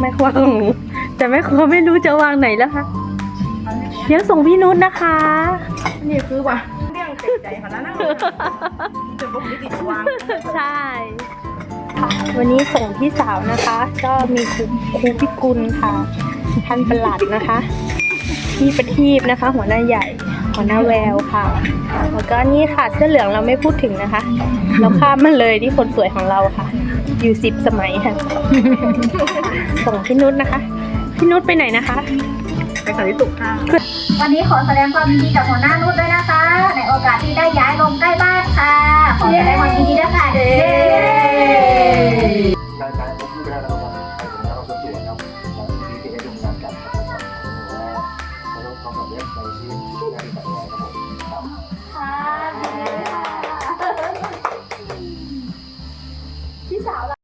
แม่ครัวของหนูแต่แม่ครัวไม่รู้จะวางไหนแล้วค่ะเดี๋ยวส่งพี่นุชนะคะ นี่คือว่าเรื่องเต็มใจขนาดนั้นเลยจะบอกไม่ติดวางใช่ค่ะวันนี้ส่งพี่สาวนะคะ ก็มีครูครูพิกุลค่ะ ท่านประหลัดนะคะพี่ประทีปนะคะ หัวหน้าใหญ่ หัวหน้าแววค่ะ แล้วก็นี่ค่ะเสื้อเหลืองเราไม่พูดถึงนะคะ เราข้ามมาเลยที่คนสวยของเราค่ะ อยู่สิบสมัยค่ะ ส่งพี่นุชนะคะ พี่นุชไปไหนนะคะ ไปสันติสุขค่ะ วันนี้ขอแสดงความยินดีกับหัวหน้านุชด้วยนะคะ ครับพี่สาว